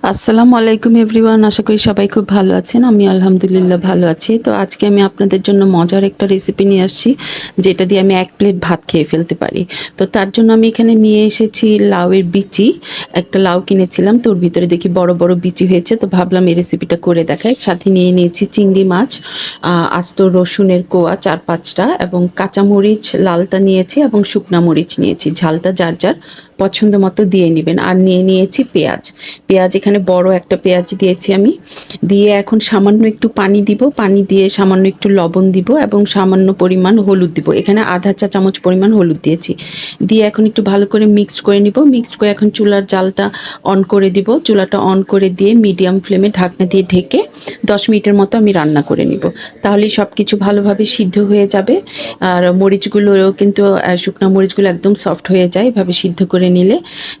আসসালামু আলাইকুম এভরিওয়ান, আশা করি সবাই খুব ভালো আছেন। আমি আলহামদুলিল্লাহ ভালো আছি। তো আজকে আমি আপনাদের জন্য মজার একটা রেসিপি নিয়ে আসছি, যেটা দিয়ে আমি এক প্লেট ভাত খেয়ে ফেলতে পারি। তো তার জন্য আমি এখানে নিয়ে এসেছি লাউয়ের বিচি। একটা লাউ কিনেছিলাম তোর ভিতরে দেখি বড় বড় বিচি হয়েছে। তো ভাবলাম এই রেসিপিটা করে দেখাই। সাথে নিয়ে নিয়েছি চিংড়ি মাছ আস্ত রসুনের কোয়া চার পাঁচটা, এবং কাঁচামরিচ, লালটা নিয়েছি, এবং শুকনা মরিচ নিয়েছি। ঝালটা যার যার। পছন্দ মতো দিয়ে নেবেন। আর নিয়ে নিয়েছি পেঁয়াজ। পেঁয়াজ এখানে বড় একটা পেঁয়াজ দিয়েছি আমি। দিয়ে এখন সামান্য একটু পানি দিব। পানি দিয়ে সামান্য একটু লবণ দিব এবং সামান্য পরিমাণ হলুদ দিব। এখানে আধা চা চামচ পরিমাণ হলুদ দিয়েছি। দিয়ে এখন একটু ভালো করে মিক্সড করে নিব। মিক্সড করে এখন চুলার জালটা অন করে দিব। চুলাটা অন করে দিয়ে মিডিয়াম ফ্লেমে ঢাকনা দিয়ে ঢেকে দশ মিনিটের মতো আমি রান্না করে নিব। তাহলে সব কিছু ভালোভাবে সিদ্ধ হয়ে যাবে। আর মরিচগুলোও কিন্তু শুকনো মরিচগুলো একদম সফট হয়ে যায়। এভাবে সিদ্ধ করে নিলে।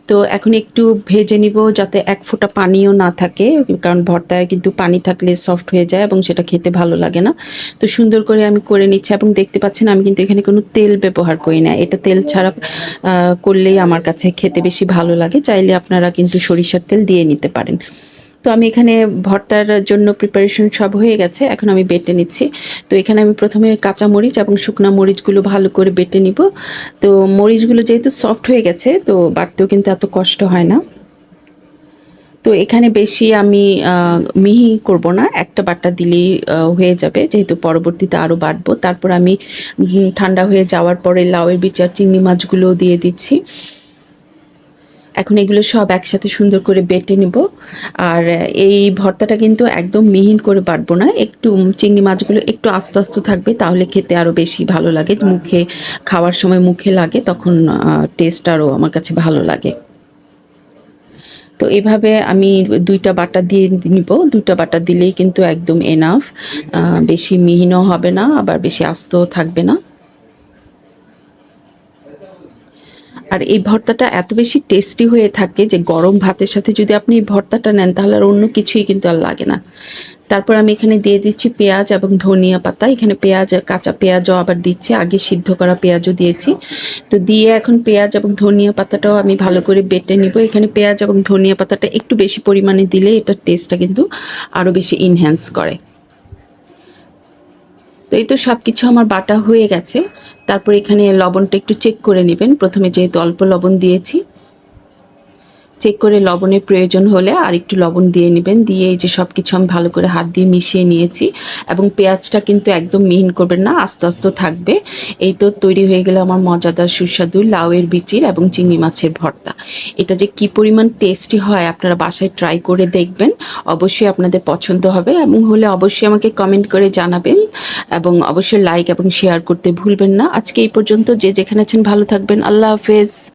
তো এখন একটু ভেজে নিব যাতে এক ফোঁটা পানিও না থাকে, কারণ ভর্তায় কিন্তু পানি থাকলে সফট হয়ে যায় এবং সেটা খেতে ভালো লাগে না। তো সুন্দর করে আমি করে নিচ্ছি এবং দেখতে পাচ্ছেন আমি কিন্তু এখানে কোনো তেল ব্যবহার করি না। এটা তেল ছাড়া করলেই আমার কাছে খেতে বেশি ভালো লাগে। চাইলে আপনারা কিন্তু সরিষার তেল দিয়ে নিতে পারেন। তো আমি এখানে ভর্তার জন্য প্রিপারেশন সব হয়ে গেছে, এখন আমি বেটে নিচ্ছি। তো এখানে আমি প্রথমে কাঁচা মরিচ এবং শুকনা মরিচগুলো ভালো করে বেটে নিব। তো মরিচগুলো যেহেতু সফট হয়ে গেছে, তো বাটতেও কিন্তু এত কষ্ট হয় না। তো এখানে বেশি আমি মিহি করব না, একটা বাটা দিলেই হয়ে যাবে, যেহেতু পরবর্তীতে আরও বাটবো তারপর আমি ঠান্ডা হয়ে যাওয়ার পরে লাউয়ের বিচার চিংড়ি মাছগুলো দিয়ে দিচ্ছি। এখন এগুলো সব একসাথে সুন্দর করে বেটে নিব। আর এই ভর্তাটা কিন্তু একদম মিহিন করে বাটবো না। একটু চিংড়ি মাছগুলো একটু আস্তে আস্তে থাকবে, তাহলে খেতে আরও বেশি ভালো লাগে। মুখে, খাওয়ার সময় মুখে লাগে, তখন টেস্ট আরও আমার কাছে ভালো লাগে। তো এভাবে আমি দুইটা বাটা দিয়ে নিব। দুইটা বাটা দিলেই কিন্তু একদম এনাফ বেশি মিহিনও হবে না, আবার বেশি আস্তও থাকবে না। আর এই ভর্তাটা এত বেশি টেস্টি হয়ে থাকে যে গরম ভাতের সাথে যদি আপনি এই ভর্তাটা নেন, তাহলে আর অন্য কিছুই কিন্তু আর লাগে না। তারপর আমি এখানে দিয়ে দিচ্ছি পেঁয়াজ এবং ধনিয়া পাতা। এখানে পেঁয়াজ, কাঁচা পেঁয়াজও আবার দিচ্ছি, আগে সিদ্ধ করা পেঁয়াজও দিয়েছি। তো দিয়ে এখন পেঁয়াজ এবং ধনিয়া পাতাটাও আমি ভালো করে বেটে নিব। এখানে পেঁয়াজ এবং ধনিয়া পাতাটা একটু বেশি পরিমাণে দিলে এটার টেস্টটা কিন্তু আরও বেশি ইনহ্যান্স করে। তো এই তো সব কিছু আমার বাটা হয়ে গেছে। তারপর এখানে লবণটা একটু চেক করে নেবেন। প্রথমে যেহেতু অল্প লবণ দিয়েছি চেক করে লবণের প্রয়োজন হলে আর একটু লবণ দিয়ে নেবেন। দিয়ে এই যে সব কিছু আমি ভালো করে হাত দিয়ে মিশিয়ে নিয়েছি এবং পেঁয়াজটা কিন্তু একদম মিহিন করবেন না, আস্তে আস্তে থাকবে। এই তো তৈরি হয়ে গেলে আমার মজাদার সুস্বাদু লাউয়ের বিচির এবং চিংড়ি মাছের ভর্তা। এটা যে কি পরিমাণ টেস্টি হয় আপনারা বাসায় ট্রাই করে দেখবেন, অবশ্যই আপনাদের পছন্দ হবে এবং হলে অবশ্যই আমাকে কমেন্ট করে জানাবেন এবং অবশ্যই লাইক এবং শেয়ার করতে ভুলবেন না। আজকে এই পর্যন্ত, যে যেখানে আছেন ভালো থাকবেন, আল্লাহ হাফেজ।